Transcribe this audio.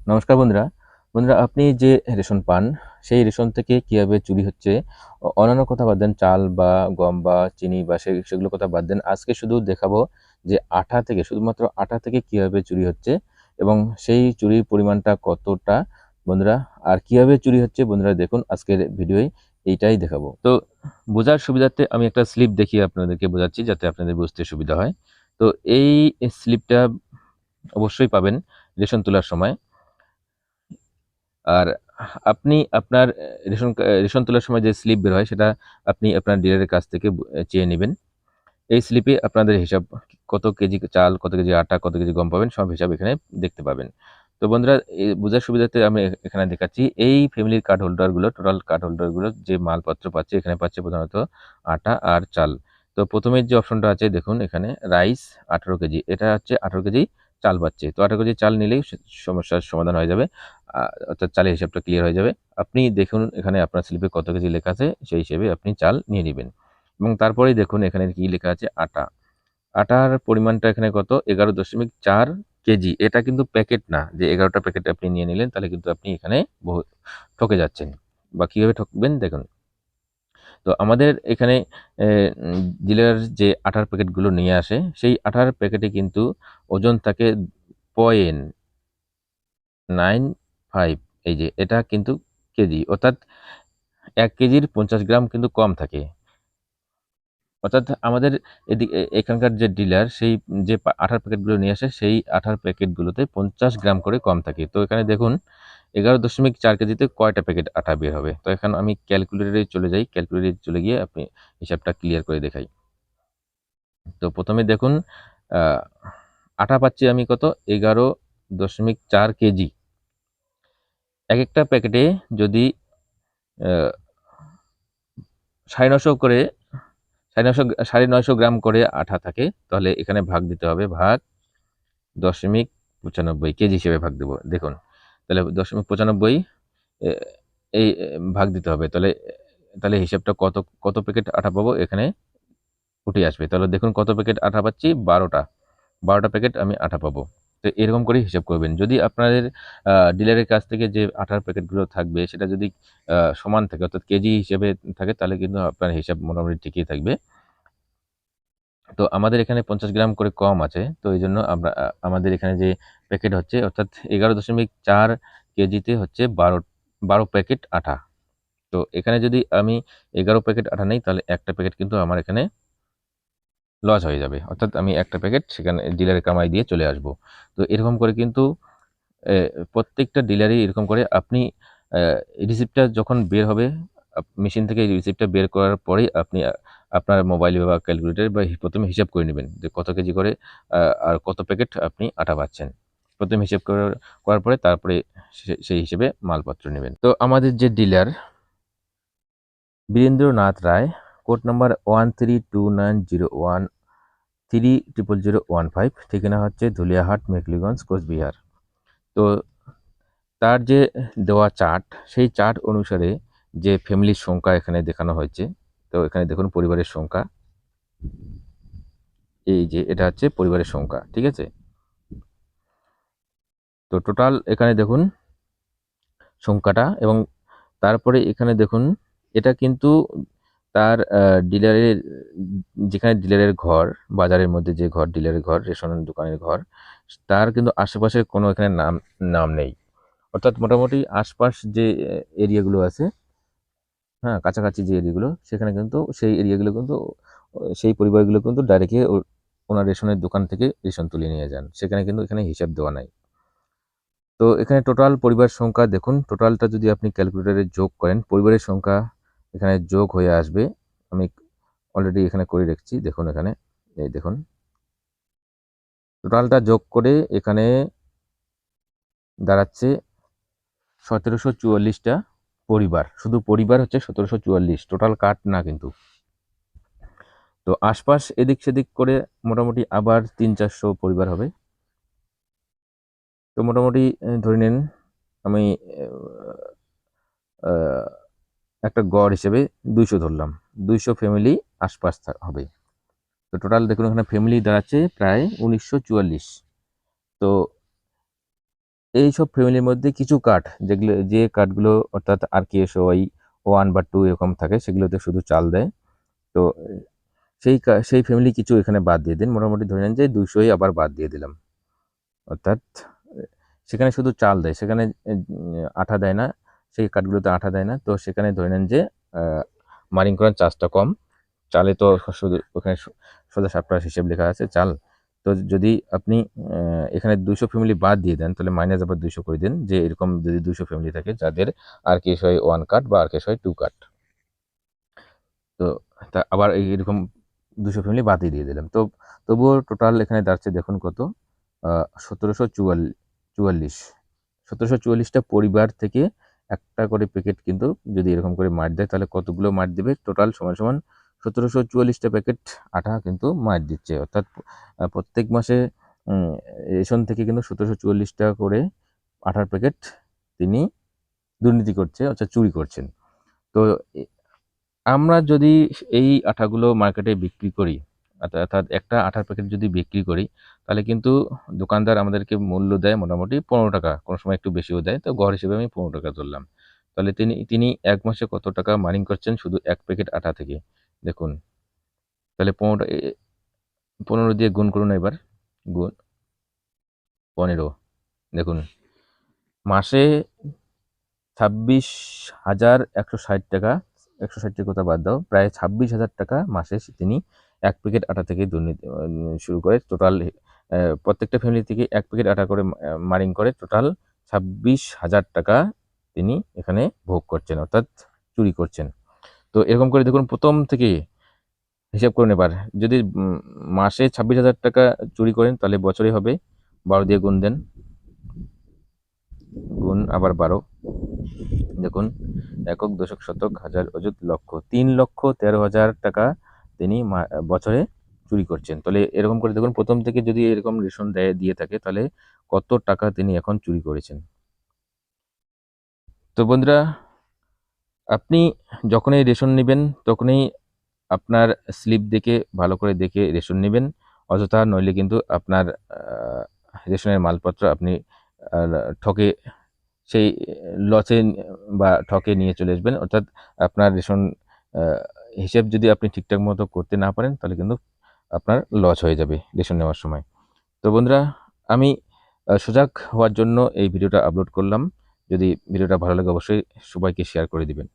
নমস্কার বন্ধুরা। বন্ধুরা, আপনি যে রেশন পান, সেই রেশন থেকে কীভাবে চুরি হচ্ছে অন্যান্য কথা বাদ দেন, চাল বা গম বা চিনি বা সে, সেগুলো কথা বাদ দেন, আজকে শুধু দেখাবো যে আঠা থেকে, শুধুমাত্র আঠা থেকে কীভাবে চুরি হচ্ছে এবং সেই চুরির পরিমাণটা কতটা, বন্ধুরা, আর কীভাবে চুরি হচ্ছে, বন্ধুরা, দেখুন আজকের ভিডিওয়, এইটাই দেখাবো। তো বোঝার সুবিধার্থে আমি একটা স্লিপ দেখিয়ে আপনাদেরকে বোঝাচ্ছি, যাতে আপনাদের বুঝতে সুবিধা হয়। তো এই স্লিপটা অবশ্যই পাবেন রেশন তোলার সময়। আর আপনি আপনার রেশন রেশন তোলার সময় যে স্লিপ বের হয়, সেটা আপনি আপনার ডিলারের কাছ থেকে চেয়ে নেবেন। এই স্লিপে আপনাদের হিসাব কত কেজি চাল, কত কেজি আটা, কত কেজি গম পাবেন, সব হিসাব এখানে দেখতে পাবেন। তো বন্ধুরা বোঝার সুবিধাতে আমি এখানে দেখাচ্ছি, এই ফ্যামিলির কার্ড হোল্ডারগুলো টোটাল কার্ড হোল্ডারগুলো যে মালপত্র পাচ্ছে, এখানে পাচ্ছে প্রধানত আটা আর চাল। তো প্রথমের যে অপশনটা আছে, দেখুন এখানে রাইস আঠারো কেজি, এটা হচ্ছে আঠারো কেজি চাল পাচ্ছে। তো আঠারো কেজি চাল নিলেই সমস্যার সমাধান হয়ে যাবে। অর্থাৎ চালের হিসাবটা ক্লিয়ার হয়ে যাবে। আপনি দেখুন এখানে আপনার স্লিপে কত কেজি লেখা আছে, সেই হিসেবে আপনি চাল নিয়ে নেবেন। এবং তারপরেই দেখুন এখানে কি লেখা আছে, আটা। আটার পরিমাণটা এখানে কত? এগারো দশমিক চার কেজি। এটা কিন্তু প্যাকেট না। যে এগারোটা প্যাকেট আপনি নিয়ে নিলেন, তাহলে কিন্তু আপনি এখানে বহু ঠকে যাচ্ছেন। বা কীভাবে ঠকবেন, দেখুন। তো আমাদের এখানে ডিলার যে আটার প্যাকেটগুলো নিয়ে আসে, সেই আটার প্যাকেটে কিন্তু ওজন থাকে পয়েন্ট নাইন ফাইভ, এই যে এটা কিন্তু কেজি, অর্থাৎ এক কেজির পঞ্চাশ গ্রাম কিন্তু কম থাকে। অর্থাৎ আমাদের এদিকে এখানকার যে ডিলার সেই যে আঠার প্যাকেটগুলো নিয়ে আসে, সেই আঠার প্যাকেটগুলোতে পঞ্চাশ গ্রাম করে কম থাকে। তো এখানে দেখুন এগারো দশমিক চার কেজিতে কয়টা প্যাকেট আটা বের হবে? তো এখন আমি ক্যালকুলেটরে চলে যাই, ক্যালকুলেটরে চলে গিয়ে আপনি হিসাবটা ক্লিয়ার করে দেখাই। তো প্রথমে দেখুন আটা পাচ্ছি আমি কত? এগারো দশমিক চার কেজি। এক একটা প্যাকেটে যদি সাড়ে নশো করে, সাড়ে নশো সাড়ে নয়শো গ্রাম করে আঠা থাকে, তাহলে এখানে ভাগ দিতে হবে, ভাগ দশমিক পঁচানব্বই কেজি হিসেবে ভাগ দেবো। দেখুন তাহলে দশমিক পঁচানব্বই এই ভাগ দিতে হবে। তাহলে তাহলে হিসাবটা কত কত প্যাকেট আঠা পাবো? এখানে উঠে আসবে। তাহলে দেখুন কত প্যাকেট আঠা পাচ্ছি? বারোটা। বারোটা প্যাকেট আমি আঠা পাবো। তো এরকম করে হিসাব করবেন। যদি আপনাদের ডিলারের কাছ থেকে যে আঠার প্যাকেটগুলো থাকবে, সেটা যদি সমান থাকে, অর্থাৎ কেজি হিসেবে থাকে, তাহলে কিন্তু আপনার হিসাব মোটামুটি ঠিকই থাকবে। তো আমাদের এখানে পঞ্চাশ গ্রাম করে কম আছে, তো এই জন্য আমরা আমাদের এখানে যে প্যাকেট হচ্ছে, অর্থাৎ এগারো দশমিক চার কেজিতে হচ্ছে বারো বারো প্যাকেট আটা তো এখানে যদি আমি এগারো প্যাকেট আটা নেই, তাহলে একটা প্যাকেট কিন্তু আমার এখানে লস হয়ে যাবে। অর্থাৎ আমি একটা প্যাকেট সেখানে ডিলারের কামাই দিয়ে চলে আসব। তো এরকম করে কিন্তু প্রত্যেকটা ডিলারই এরকম করে আপনি রিসিপ্টটা যখন বের হবে মেশিন থেকে রিসিপ্টটা বের করার পরেই আপনি আপনার মোবাইল বা ক্যালকুলেটর বা প্রথমে হিসাব করে নেবেন যে কত কেজি করে আর কত প্যাকেট আপনি আটা পাচ্ছেন। প্রথমে হিসাব করার পরে তারপরে সেই হিসেবে মালপত্র নেবেন। তো আমাদের যে dealer Birendranath Roy code number one three two nine zero one three triple zero one five ঠিকানা হচ্ছে ধুলিয়াহাট মেকলিগঞ্জ কোচবিহার। তো তার যে দেওয়া চার্ট, সেই চার্ট অনুসারে যে ফ্যামিলির সংখ্যা এখানে দেখানো হয়েছে তো এখানে দেখুন পরিবারের সংখ্যা। এই যে এটা হচ্ছে পরিবারের সংখ্যা, ঠিক আছে? তো টোটাল এখানে দেখুন সংখ্যাটা এবং তারপরে এখানে দেখুন এটা কিন্তু তার ডিলারের যেখানে ডিলারের ঘর, বাজারের মধ্যে যে ঘর, ডিলারের ঘর রেশন দোকানের ঘর, তার কিন্তু আশেপাশে কোনো এখানে নাম নাম নেই। অর্থাৎ মোটামুটি আশপাশ যে এরিয়াগুলো আছে হ্যাঁ কাছাকাছি যে এরিয়াগুলো, সেখানে কিন্তু সেই এরিয়াগুলো কিন্তু, সেই পরিবারগুলো কিন্তু ডাইরেক্টলি ওনার রেশনের দোকান থেকে রেশন তুলে নিয়ে যান। সেখানে কিন্তু এখানে হিসাব দেওয়া নাই। তো এখানে টোটাল পরিবার সংখ্যা দেখুন টোটালটা যদি আপনি ক্যালকুলেটরে যোগ করেন, পরিবারের সংখ্যা এখানে যোগ হয়ে আসবে। আমি অলরেডি এখানে করে রেখেছি, দেখুন এখানে, এই দেখুন। টোটালটা যোগ করে এখানে দাঁড়াচ্ছে সতেরোশো চুয়াল্লিশটা। পরিবার, শুধু পরিবার হচ্ছে সতেরোশো চুয়াল্লিশ টোটাল কাট না কিন্তু। তো আশপাশ এদিক সেদিক করে মোটামুটি আবার তিন চারশো পরিবার হবে। তো মোটামুটি ধরে নিন, আমি একটা গড় হিসেবে দুইশো ধরলাম, দুইশো ফ্যামিলি আশপাশ হবে। তো টোটাল দেখুন এখানে ফ্যামিলি দাঁড়াচ্ছে প্রায় উনিশশো চুয়াল্লিশ। তো এই সব ফ্যামিলির মধ্যে কিছু কার্ড যেগুলো, যে কার্ডগুলো অর্থাৎ R K S Y one বা টু এরকম থাকে, সেগুলোতে শুধু চাল দেয়। তো, সেই সেই ফ্যামিলি কিছু এখানে বাদ দিয়ে দিন। মোটামুটি ধরে নেন যে দুশোই আবার বাদ দিয়ে দিলাম। অর্থাৎ, সেখানে শুধু চাল দেয়, সেখানে, আঠা দেয় না, সেই কাঠগুলোতে আঠা দেয় না। তো সেখানে ধরে নেন যে মারিং করার চার্জটা কম। চালে তো শুধু, ওখানে সোজা সাপটার হিসেব লেখা আছে, চাল। তো যদি আপনি এখানে দুশো ফ্যামিলি বাদ দিয়ে দেন, তাহলে মাইনাস আবার দুশো করে দিন। যে এরকম যদি দুশো ফ্যামিলি থাকে, যাদের আর কেস হয় ওয়ান কাট বা আর কেস হয় টু কাট তো তা আবার এরকম দুশো ফ্যামিলি বাদই দিয়ে দিলাম। তো তবুও টোটাল এখানে দাঁড়াচ্ছে দেখুন কত সতেরোশো চুয়াল্লিশ চুয়াল্লিশ। সতেরোশো চুয়াল্লিশটা পরিবার থেকে একটা করে প্যাকেট কিন্তু যদি এরকম করে মার দেয়, তাহলে কতগুলো মার দেবে? টোটাল সমান সমান সতেরোশো চুয়াল্লিশটা প্যাকেট আটা কিন্তু মার দিচ্ছে। অর্থাৎ প্রত্যেক মাসে রেশন থেকে কিন্তু সতেরোশো চুয়াল্লিশটা করে আটার প্যাকেট তিনি দুর্নীতি করছে, অর্থাৎ চুরি করছেন। তো আমরা যদি এই আটাগুলো মার্কেটে বিক্রি করি অর্থাৎ একটা আটার প্যাকেট যদি বিক্রি করি, তাহলে কিন্তু দোকানদার আমাদেরকে মূল্য দেয় মোটামুটি পনেরো টাকা, কোনো সময় একটু বেশিও দেয়, তো গড় হিসেবে আমি পনেরো টাকা ধরলাম। তাহলে তিনি তিনি এক মাসে কত টাকা মার্নিং করছেন? শুধু এক প্যাকেট আটা থেকে। দেখুন, তাহলে পনেরো পনেরো দিয়ে গুণ করুন এবার, গুণ পনেরো। দেখুন, মাসে ছাব্বিশ হাজার একশো ষাট টাকা, একশো ষাটটির কথা বাদ দাও, প্রায় ছাব্বিশ হাজার টাকা মাসে তিনি এক প্যাকেট আটা থেকে দুর্নীতি শুরু করে টোটাল প্রত্যেকটা ফ্যামিলি থেকে এক প্যাকেট আটা করে মারিং করে টোটাল ছাব্বিশ হাজার টাকা তিনি এখানে ভোগ করছেন, অর্থাৎ চুরি করছেন। তো এরকম করে দেখুন, প্রথম থেকে হিসাব করুন এবার। যদি মাসে ছাব্বিশ হাজার টাকা চুরি করেন, তাহলে বছরে হবে বারো দিয়ে গুণ দেন। গুণ আবার বারো। দেখুন, একক দশক শতক, হাজার অযুত লক্ষ, তিন লক্ষ তেরো হাজার টাকা তিনি বছরে চুরি করছেন। তাহলে এরকম করে দেখুন, প্রথম থেকে যদি এরকম রেশন দেয়, দিয়ে থাকে, তাহলে কত টাকা তিনি এখন চুরি করেছেন। তো বন্ধুরা আপনি যখনই রেশন নেবেন, তখনই আপনার স্লিপ দেখে, ভালো করে দেখে রেশন নেবেন। অযথা নইলে কিন্তু আপনার রেশনের মালপত্র আপনি ঠকে সেই লসে বা ঠকে নিয়ে চলে আসবেন। অর্থাৎ আপনার রেশন হিসেব যদি আপনি ঠিকঠাক মতো করতে না পারেন, তাহলে কিন্তু আপনার লস হয়ে যাবে রেশন নেওয়ার সময়। তো বন্ধুরা, আমি সজাগ হওয়ার জন্য এই ভিডিওটা আপলোড করলাম। যদি ভিডিওটা ভালো লাগে, অবশ্যই সবাইকে শেয়ার করে দিবেন।